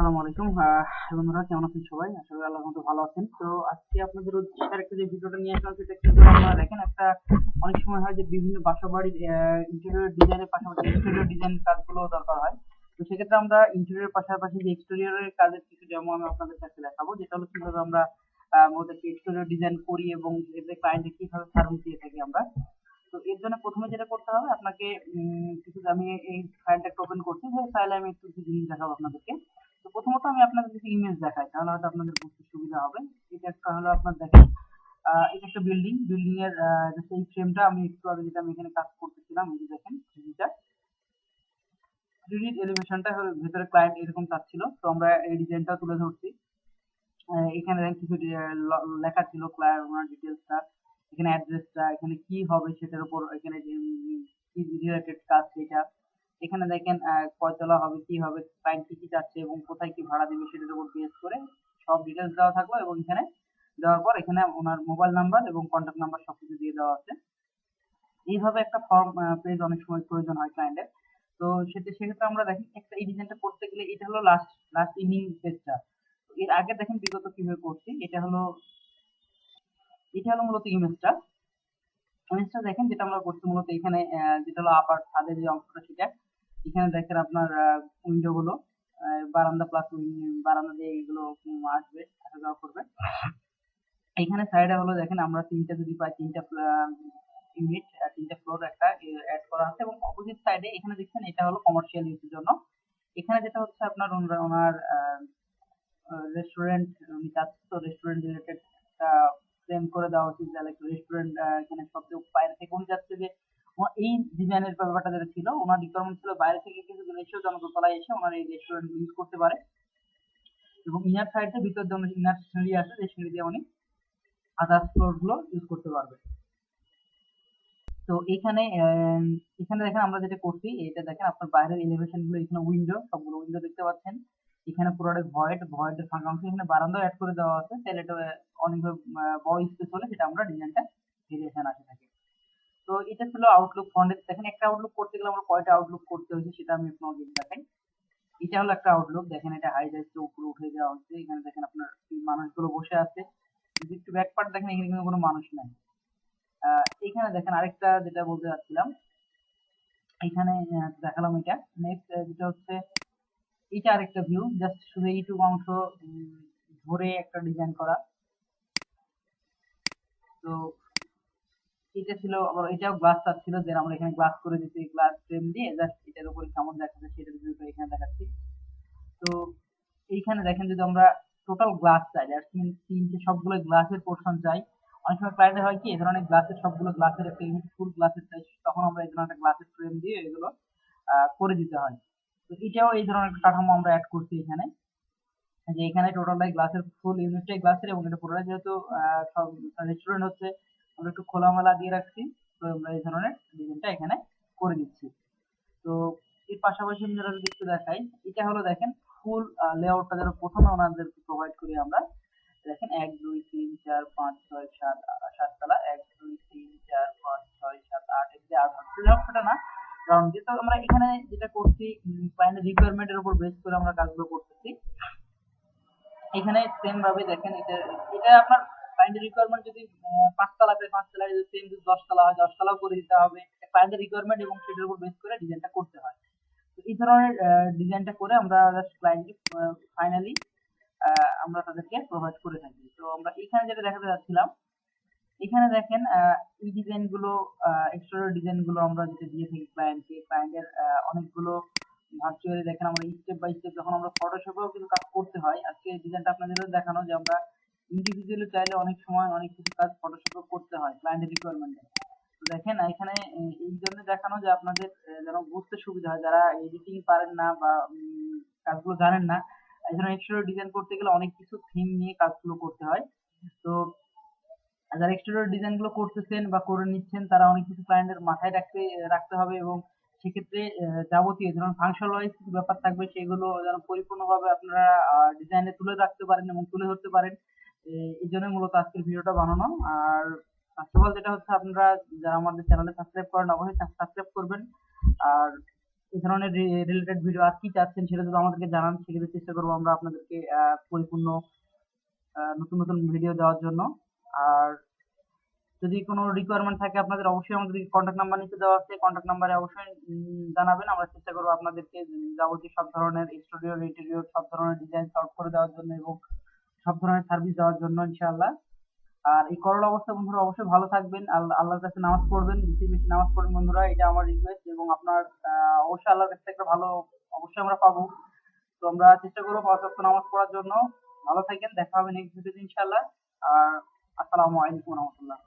আসসালামু আলাইকুম। বন্ধুরা, কেমন আছেন সবাই? আশা করি আল্লাহর মতো ভালো আছেন। তো আজকে আপনাদের উদ্দেশ্যে আরেকটা যে ভিডিওটা নিয়ে আসলাম, সেটা একটু যদি আপনারা দেখেন, একটা অনেক সময় হয় যে বিভিন্ন বাসা বাড়ির ইন্টেরিয়র ডিজাইনের পাশাপাশি এক্সটেরিয়র ডিজাইন কাজগুলো দরকার হয়। তো সেক্ষেত্রে আমরা ইন্টেরিয়র পাশাপাশি যে এক্সটেরিয়রের কাজের কিছু ডেমো আমি আপনাদের কাছে দেখাবো, যেটা হলো কীভাবে আমরা মূলত এক্সটেরিয়র ডিজাইন করি এবং সেক্ষেত্রে ক্লায়েন্টে কীভাবে সার্ভিস দিয়ে থাকি আমরা। তো এর জন্য প্রথমে যেটা করতে হবে, আপনাকে কিছু আমি এই ফাইলটা ওপেন করছি সেই ফাইলে আমি একটু কিছু জিনিস দেখাবো আপনাদেরকে। প্রথমত আমি আপনাদের কিছু ইমেজ দেখাই, তাহলে হয়তো আপনাদের বুঝতে সুবিধা হবে। এটা একটা হলো আপনার দেখেন এটা একটা বিল্ডিং বিল্ডিং এর এই ফ্রেমটা আমি একটু আগে যেটা আমি এখানে কাজ করতেছিলাম, এই যে দেখেন থ্রিডিটা থ্রিডি এলিভেশনটা ভেতরে ক্লায়েন্ট এরকম চাচ্ছিল, তো আমরা এই ডিজাইনটা তুলে ধরছি। এখানে দেখেন কিছু লেখা ছিল ক্লায়েন্ট ওনার ডিটেলসটা এখানে অ্যাড্রেসটা এখানে কি হবে সেটার উপর, এখানে কি রিলেটেড কাজ সেটা। এখানে দেখেন আহ, কয়তলা হবে কি হবে ক্লায়েন্ট কি কি চাচ্ছে এবং কোথায় কি ভাড়া দিবে সেটার উপর বেস করে সব ডিটেলস দেওয়া থাকল এবং এখানে দেওয়ার পর এখানে ওনার মোবাইল নাম্বার এবং কন্ট্যাক্ট নাম্বার সবকিছু দিয়ে দেওয়া আছে। এইভাবে একটা ফর্ম পেজ অনেক সময় প্রয়োজন হয় ক্লায়েন্টের তো সেটা সেক্ষেত্রে আমরা দেখি একটা এই ডিজাইনটা করতে গেলে এটা হলো লাস্ট লাস্ট ইনিং পেজটা এর আগে দেখেন বিগত কীভাবে করছি এটা হলো এটা হলো মূলত ইমেজটা ইমেজটা দেখেন যেটা আমরা করছি মূলত এখানে যেটা হলো আপার ছাদের যে অংশটা সেটা এখানে দেখেন আপনার উইন্ডো গুলো বারান্দা প্লাস বারান্দা দিয়ে এগুলো আসবে আসা যাওয়া করবে। এখানে সাইডে হলো দেখেন আমরা তিনটা যদি পাই, তিনটা ইউনিট তিনটা ফ্লোর একটা অ্যাড করা আছে এবং অপোজিট সাইডে এখানে দেখছেন এটা হলো কমার্শিয়াল ইউজের জন্য। এখানে যেটা হচ্ছে আপনার ওনার রেস্টুরেন্ট উনি তো রেস্টুরেন্ট রিলেটেড ফ্রেম করে দেওয়া উচিত যাহলে রেস্টুরেন্ট এখানে শব্দ বাইরে থেকে উনি চাচ্ছে যে এই ডিজাইনের ব্যাপারটা যেটা ছিল, ওনার রিকোয়ারমেন্ট ছিল বাইরে থেকে কিছু রেশিও যেন দোতলায় এসে ওনার এই রেস্টুরেন্ট ইউজ করতে পারে। এবং ইনার সাইডে ভিতর জন্য ইনার সিঁড়ি আছে, যে সিঁড়ি দিয়ে উনি আদার্স ফ্লোরগুলো ইউজ করতে পারবে। তো এখানে এখানে দেখেন আমরা যেটা করছি, এটা দেখেন আপনার বাইরের এলিভেশনগুলো, এখানে উইন্ডো সবগুলো উইন্ডো দেখতে পাচ্ছেন। এখানে পুরোটা ভয়েড ভয়েড ফাঁকা অংশ, এখানে বারান্দাও অ্যাড করে দেওয়া আছে। তাহলে এটা অনেক বড় স্পেস হলে সেটা আমরা ডিজাইনটা ভেরিয়েশন আসে থাকে তো এটা ছিল আউটলুক ফ্রন্টে দেখেন একটা আউটলুক করতে গেলে আমরা কয়টা আউটলুক করতে হয়েছে সেটা আমি আপনাকে দেখাই। এটা হলো একটা আউটলুক দেখেন এটা হাই যাচ্ছে উপরে উঠে যাওয়া হচ্ছে। এখানে দেখেন আপনার মানুষগুলো বসে আছে। যদি একটু ব্যাক পার্ট দেখেন, এখানে কিন্তু কোনো মানুষ নাই। এখানে দেখেন আরেকটা যেটা বলতে চাচ্ছিলাম, এখানে দেখালাম এটা। নেক্সট যেটা হচ্ছে, এটা আরেকটা ভিউ জাস্ট শুধু এইটুকু অংশ ধরে একটা ডিজাইন করা। তো এটা ছিল আবার এটাও গ্লাস টাচ ছিল যে আমরা এখানে গ্লাস করে দিচ্ছি গ্লাস ফ্রেম দিয়ে জাস্ট এটার উপরে কেমন দেখাচ্ছে সেটার ভিউটা এখানে দেখাচ্ছি। তো এইখানে দেখেন যদি আমরা টোটাল গ্লাস চাই দ্যাটস মিন তিনটে সবগুলো গ্লাসের পোর্শন চাই। অনেক সময় ক্লায়েন্টের হয় কি, এই ধরনের গ্লাসের সবগুলো গ্লাসের একটা ইউনিট ফুল গ্লাসের চাই তখন আমরা এই ধরনের একটা গ্লাসের ফ্রেম দিয়ে এগুলো করে দিতে হয়। তো এটাও এই ধরনের একটা কাঠামো আমরা অ্যাড করছি এখানে। যে এখানে টোটালটাই গ্লাসের ফুল ইউনিটটাই গ্লাসের এবং এটা পুরোটা যেহেতু রেস্টুরেন্ট হচ্ছে আমরা একটু খোলামেলা দিয়ে রাখছি। তো আমরা এই ধরনের ডিজাইনটা এখানে করে দিচ্ছি। তো এর পাশাপাশি আমি যেটা যদি একটু দেখাই, এটা হলো দেখেন ফুল লেআউটটা যেন প্রথমে ওনাদেরকে প্রোভাইড করি আমরা। দেখেন এক, দুই, তিন, চার, পাঁচ, ছয়, সাত সাততলা, এক, দুই, তিন, চার, পাঁচ, ছয়, সাত, আট, এই যে আট সেটা না কারণ যেহেতু আমরা এখানে যেটা করছি ক্লায়েন্টের রিকোয়ারমেন্টের উপর বেস করে আমরা কাজগুলো করতেছি। এখানে সেম ভাবে দেখেন, এটা এটা আপনার ক্লায়েন্টের রিকোয়ারমেন্ট যদি আহ, পাঁচতলা থেকে পাঁচতলা যদি সেম যদি দশতলা হয় দশতলাও করে দিতে হবে। ক্লায়েন্টের রিকোয়ারমেন্ট এবং সেটার উপর বেস করে ডিজাইনটা করতে হয়। তো এই ধরনের ডিজাইনটা করে আমরা জাস্ট ক্লায়েন্টকে ফাইনালি আমরা তাদেরকে প্রোভাইড করে থাকি। তো আমরা এখানে যেটা দেখাতে যাচ্ছিলাম এখানে দেখেন এই ডিজাইনগুলো এক্সটেরিয়র ডিজাইনগুলো আমরা যেটা দিয়ে থাকি ক্লায়েন্টকে ক্লায়েন্টের অনেকগুলো ভার্চুয়ালি দেখেন আমরা স্টেপ বাই স্টেপ যখন আমরা ফটোশপেও কিন্তু কাজ করতে হয় আজকে ডিজাইনটা আপনাদের দেখানো যে আমরা ইন্ডিভিজুয়ালি চাইলে অনেক সময় অনেক কিছু কাজ ফটোশপেও করতে হয় ক্লায়েন্টের রিকোয়ারমেন্টে তো দেখেন, এখানে এই জন্য দেখানো যে আপনাদের যেন বুঝতে সুবিধা হয়, যারা এডিটিং পারেন না বা কাজগুলো জানেন না জন্য এক্সটেরিয়র ডিজাইন করতে গেলে অনেক কিছু থিম নিয়ে কাজগুলো করতে হয়। তো যারা এক্সটেরিয়র ডিজাইনগুলো করতেছেন বা করে নিচ্ছেন, তারা অনেক কিছু ক্লায়েন্টের মাথায় রাখতে রাখতে হবে এবং সেক্ষেত্রে যাবতীয় যেমন ফাংশনাল ওয়াইজ কিছু ব্যাপার থাকবে, সেগুলো যেন পরিপূর্ণভাবে আপনারা ডিজাইনে তুলে রাখতে পারেন এবং তুলে ধরতে পারেন। এই জন্য মূলত আজকের ভিডিওটা বানানো। আর ফার্স্ট অফ অল যেটা হচ্ছে, আপনারা যারা আমাদের চ্যানেলে সাবস্ক্রাইব করেন, অবশ্যই সাবস্ক্রাইব করবেন। আর এই ধরনের রিলেটেড ভিডিও আর কি চাচ্ছেন সেটা যদি আমাদেরকে জানান সেক্ষেত্রে চেষ্টা করব আমরা আপনাদেরকে পরিপূর্ণ নতুন নতুন ভিডিও দেওয়ার জন্য। আর যদি কোনো রিকোয়ারমেন্ট থাকে আপনাদের, অবশ্যই আমাদের কন্ট্যাক্ট নাম্বার নিচে দেওয়া আছে। কন্ট্যাক্ট নাম্বারে অবশ্যই জানাবেন। আমরা চেষ্টা করব আপনাদেরকে যাবতীয় সব ধরনের স্টুডিও ইন্টেরিয়র সব ধরনের ডিজাইন সলভ করে দেওয়ার জন্য এবং সব ধরনের সার্ভিস দেওয়ার জন্য ইনশাআল্লাহ। আর এই করোনা অবস্থা বন্ধুরা অবশ্যই ভালো থাকবেন। আল্লাহ আল্লাহর কাছে নামাজ পড়বেন, বেশি বেশি নামাজ পড়বেন বন্ধুরা, এটা আমার রিকোয়েস্ট এবং আপনার অবশ্যই আল্লাহর কাছে একটা ভালো, অবশ্যই আমরা পাবো। তো আমরা চেষ্টা করব পাঁচ নামাজ পড়ার জন্য। ভালো থাকেন, দেখা হবে নেক্সট ভিডিওতে ইনশাআল্লাহ। আর আসসালামু আলাইকুম রহমতুল্লাহ।